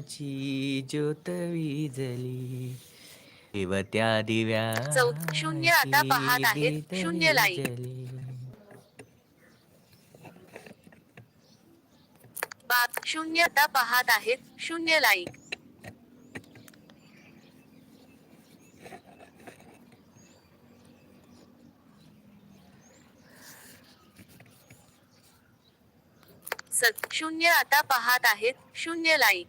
ची ज्योत विजली. देवत्या दिव्या चौथ- शून्य आता पाहत आहेत. शून्य लाईक. बात शून्य आता पाहत आहेत शून्य लाईक सत शून्य आता पाहत आहेत शून्य लाईक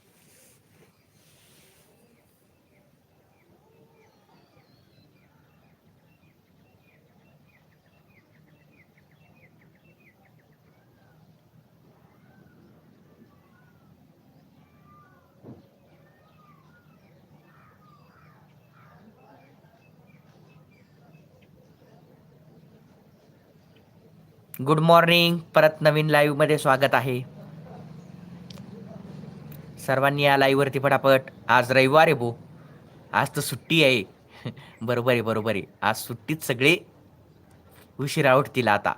गुड मॉर्निंग परत नवीन लाईव्हमध्ये स्वागत आहे. सर्वांनी या लाईव्हवरती पटापट. आज रविवार आहे भो. आज तर सुट्टी आहे. बरोबर आहे बरोबर आहे. आज सुट्टीत सगळे उशिरा उठतील आता.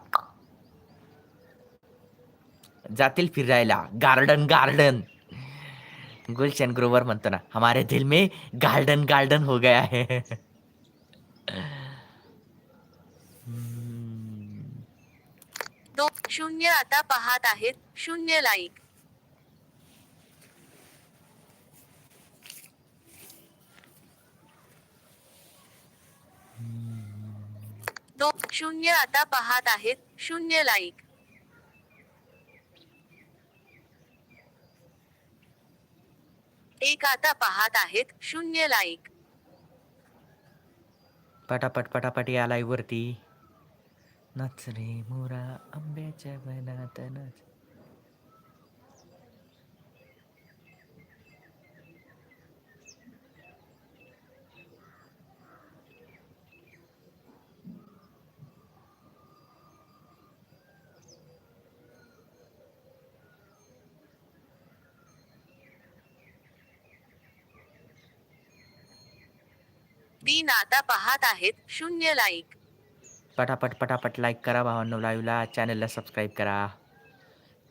जातील फिरायला. गार्डन गार्डन गुलशन ग्रोवर म्हणतो ना हमारे दिल में गार्डन गार्डन हो गया है. दो शून्य आता पाहत आहेत शून्य लाईक दो शून्य आता पाहत आहेत शून्य लाईक एक आता पाहत आहेत शून्य लाईक पटापट पटापट या लाईव्ह वरती. नाच रे मोरा आंब्याच्या वनात नाच तीन आता पाहत आहेत शून्य लाईक. पटापट पटापट लाईक करा भावांनो लाईव्हला. चॅनलला सबस्क्राईब करा.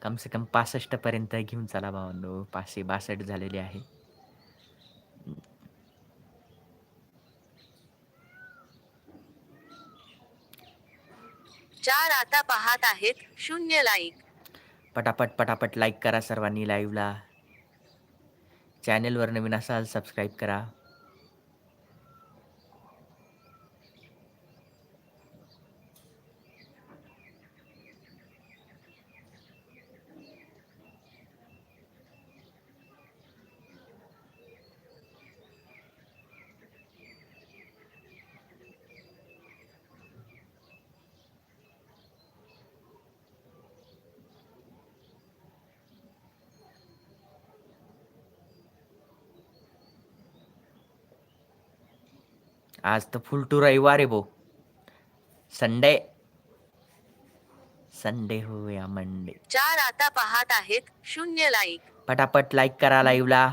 कम से कम पासष्ट पर्यंत घेऊन चला भावांनो. पाचशे बासष्ट झालेले आहे. चार आता पाहत आहेत शून्य लाईक पटापट पटापट लाईक करा सर्वांनी लाईव्हला. चॅनलवर नवीन असाल सबस्क्राईब करा. आज तर फुल टू रविवार आहे भाऊ. संडे संडे हो या मंडे चार आता पाहत आहेत शून्य लाईक पटापट लाईक करा लाईव्हला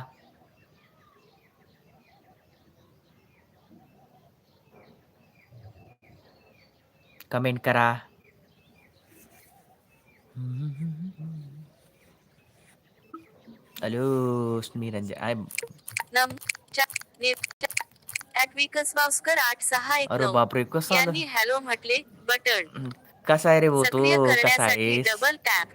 कमेंट करा. हॅलो स्मिरंजन आय नम ऍटविकस वास्कर आठ सहा एक अरे नऊ. बापरे कसं आलं? यांनी हॅलो म्हटले बटन. कसा आहे रे भाऊ सक्रिय तू कसा करण्यासाठी आहेस? डबल टॅप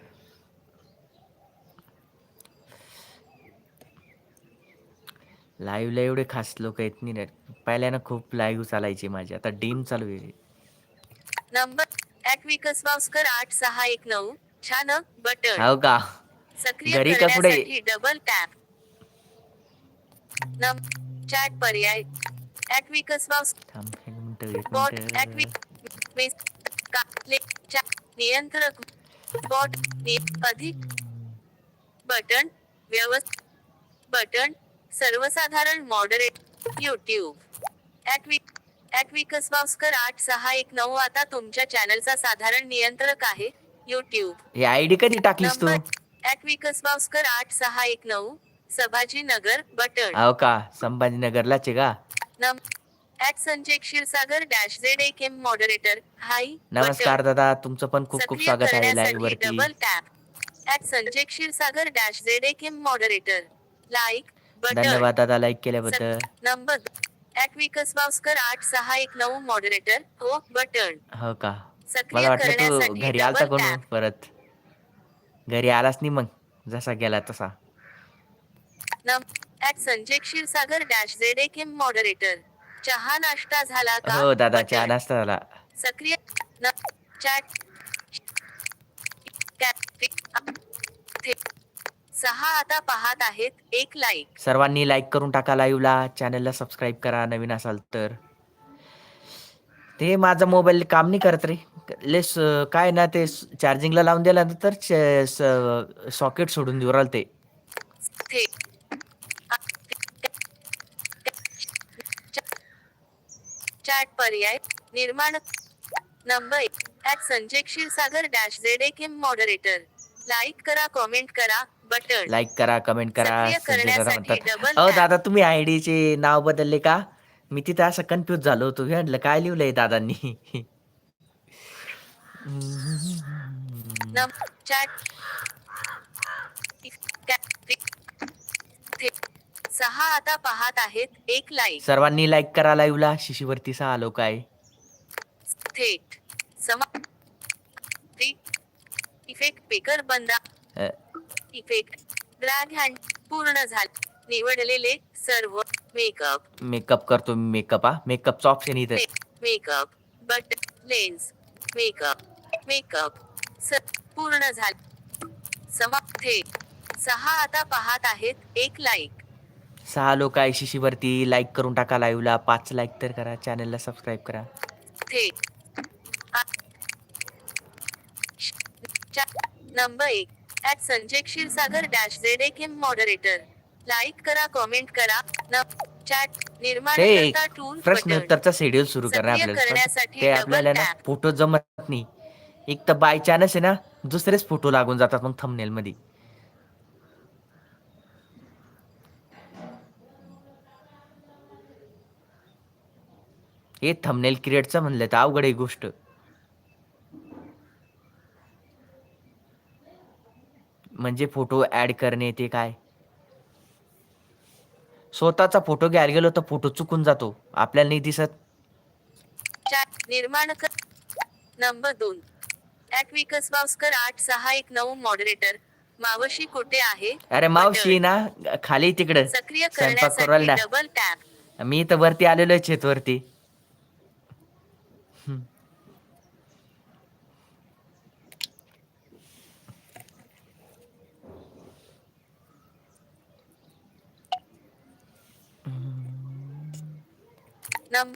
लाईव्हला एवढे खास लोक येत नाही रे. पहिल्यानं खूप लाईव्ह चालायचे माझे. आता डीम चालू आहे. नंबर ऍक्विकस वावस्कर आठ सहा एक नऊ. छान बटन. हो का? सक्रिय घरी का पुढे? करण्यासाठी डबल टॅप नम चॅट पर्याय. ऍक्विकस वावस थांब एक मिनिट एक बॉट मिनिट ऍक्विक मेस का ले चॅट नियंत्रक बॉट नि अधिक बटन व्यवस्थ बटन सर्वसाधारण मॉडरेट युट्यूब ऍक्विक ऍक्विकस वावस्कर आठ सहा एक नऊ आता तुमच्या चॅनलचा साधारण नियंत्रक आहे युट्यूब हे आयडी कधी टाकलीस तू? नंबर ऍक्विकस वावस्कर आठ सहा एक नऊ संभाजीनगर बटन हो का? संभाजीनगरलाच आहे का? नम at Sanjay Kshirsagar dash Z एक एम मॉडरेटर हाय नमस्कार दादा तुमचं पण खूप खूप स्वागत आहे लाईव्ह वरती. Double tap at Sanjay Kshirsagar dash Z एक एम मॉडरेटर लाईक धन्यवाद दादा लाईक केल्याबद्दल. नंबर ऍक्विकस वावस्कर आठ सहा एक नऊ मॉडरेटर हो बटन हो का? मला वाटलं तू घरी आलता कोण परत? घरी आलाच नाही मग जसा गेला तसा. At Sanjay Kshirsagar dash Z एक एम मॉडरेटर चहा नाश्ता झाला का हो दादा. चहा नाश्ता झाला सक्रिय चॅट सहा आता पाहत आहेत एक लाईक सर्वांनी लाईक करून टाका लाईव्हला चॅनलला सबस्क्राईब करा नवीन असाल तर. ते माझा मोबाईल काम नाही करत रे. लेस काय ना ते चार्जिंगला लावून दिल्यानंतर सॉकेट सोडून देऊ राहिलं ते थे आ- चॅट पर्याय निर्माण. Number at Sanjay Kshirsagar dash Z एक एम मॉडरेटर लाईक करा कॉमेंट करा बटन लाईक करा कमेंट करा सक्रिय संजय दादा करण्यासाठी म्हणतात. डबल अहो टॅप. दादा तुम्ही आयडी चे नाव बदलले का? मी तिथे असं कन्फ्युज झालो होतो. मी म्हटलं काय लिहिलंय दादांनी? नम चॅट सहा आता पाहत आहेत एक लाईक सर्वांनी लाईक करा लाईव्हला शिशीवरती सहा लोक आहे. थेट. समा इफेक्ट पेकर बंदा अ, इफेक्ट ड्रॅग हँड पूर्ण झाले. निवडलेले सर्व मेकअप मेकअप करतो मी मेकअप हा. मेकअपचं ऑप्शन इथं. Makeup but lens makeup makeup स पूर्ण झाले. समाप्त थेट. सहा आता पाहत आहेत एक लाईक सहा लोक आहे शिशीवरती लाईक करून टाका लाईव्हला पाच लाईक तर करा. चॅनलला सबस्क्राईब करा. नंबर एक. At Sanjay Kshirsagar dash Z एक एम मॉडरेटर लाईक करा कॉमेंट करा. चॅट निर्माण टूल प्रश्न उत्तरचा शेड्यूल सुरू सक्रिय आपल्याला. ते आपल्याला ना. फोटो जमत नाही. एक तर बाय चान्स आहे ना दुसरेच फोटो लागून जातात मग थंबनेल मध्ये. हे थंबनेल क्रिएटचं म्हणलं तर अवघड आहे गोष्ट. म्हणजे फोटो ऍड करणे ते काय? स्वतःचा फोटो घ्यायला गेलो तर फोटो चुकून जातो. आपल्याला नाही दिसत. निर्माण नंबर दोन. ऍक्विकस वावस्कर आठ सहा एक नऊ मॉडरेटर मावशी कुठे आहे? अरे मावशी ना खाली तिकडं. सक्रिय करण्यासाठी. डबल टॅप मी तर वरती आलेलो आहे छत वरती नम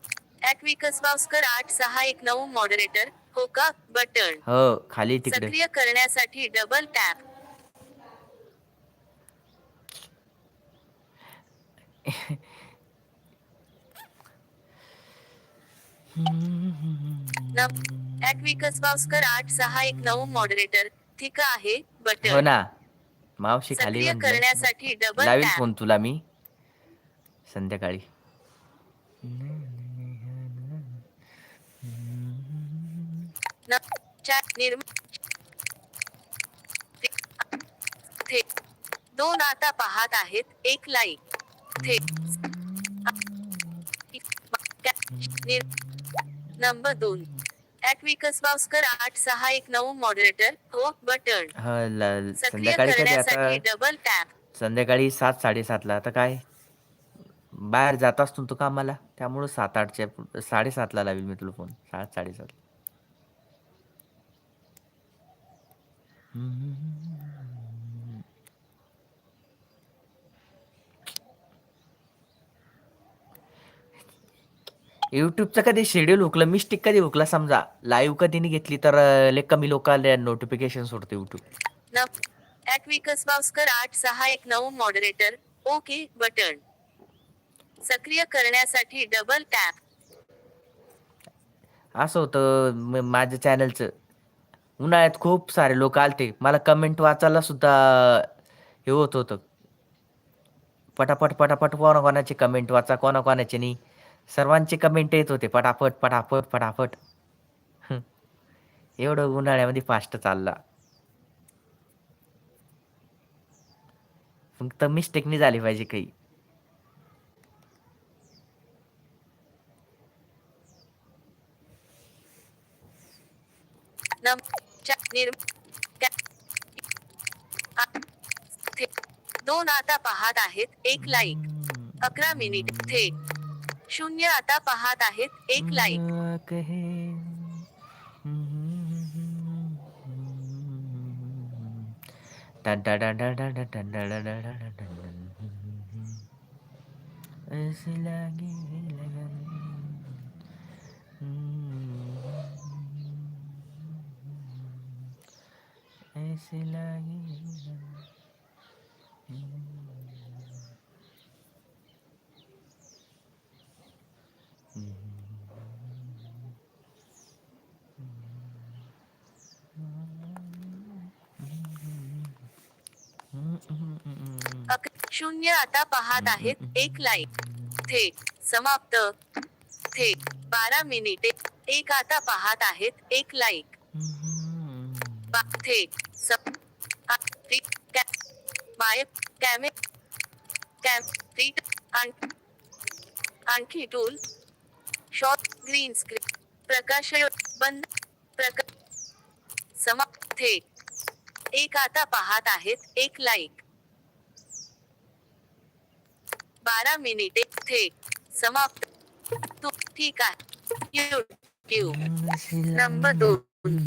ऍक्विकस वावस्कर आठ सहा एक नऊ मॉडरेटर हो का? बटन हो खाली तिकडे. सक्रिय करण्यासाठी डबल टॅप नम. ऍक्विकस वावस्कर आठ सहा एक नऊ मॉडरेटर ठीक आहे? हो बटन ना मावशी खाली सक्रिय म्हणलं. करण्यासाठी डबल लावील टॅप फोन तुला मी. संध्याकाळी. दोन आता पाहत आहेत एक लाईक नंबर दोन. वावस्कर आठ सहा एक नऊ मॉडरेटर हो बटन संध्याकाळी कधी आता? डबल टॅप संध्याकाळी सात साडेसातला. आता काय? बाहेर जात असतो तो कामाला त्यामुळं सात आठच्या साडेसातला लावेल मी तुला फोन सात साडेसात. युट्यूबचं कधी शेड्यूल हुकलं मिस्टेक कधी हुकला समजा लाईव्ह कधी नाही घेतली तर लय कमी लोकांना नोटिफिकेशन सोडते युट्यूब न विकस बाउस्कर आठ सहा एक नऊ मॉडरेटर ओके बटन सक्रिय करण्यासाठी डबल टॅप असं होतं म- माझ्या चॅनलचं उन्हाळ्यात खूप सारे लोक आलते. मला कमेंट वाचायला सुद्धा हे होत होतं. पटापट पटापट कोणाकोणाचे कमेंट वाचा कोणाकोणाचे नाही. सर्वांचे कमेंट येत होते पटापट पटापट पटापट. हं. एवढं उन्हाळ्यामध्ये फास्ट चालला. फक्त मिस्टेक नाही झाली पाहिजे काही नम चा- निर kä- आ- थे- दोन आता पाहत आहेत एक लाईक अकरा मिनिट थे. शून्य आता पाहत आहेत एक लाईक ऐसे लगे लगे शून्य आता पाहत आहेत. एक लाईक थेट समाप्त. थेट बारा मिनिटे. एक आता पाहत आहेत. एक लाईक बा- थेट सप आ- री- कॅ- बाय कॅमे आणखी टूल। Short green screen. प्रकाश बंद प्रका समाप्त थेट एक आता पाहत आहेत एक लाईक बारा मिनिटे थे। समाप्त। तू ठीक आहे। नंबर दोन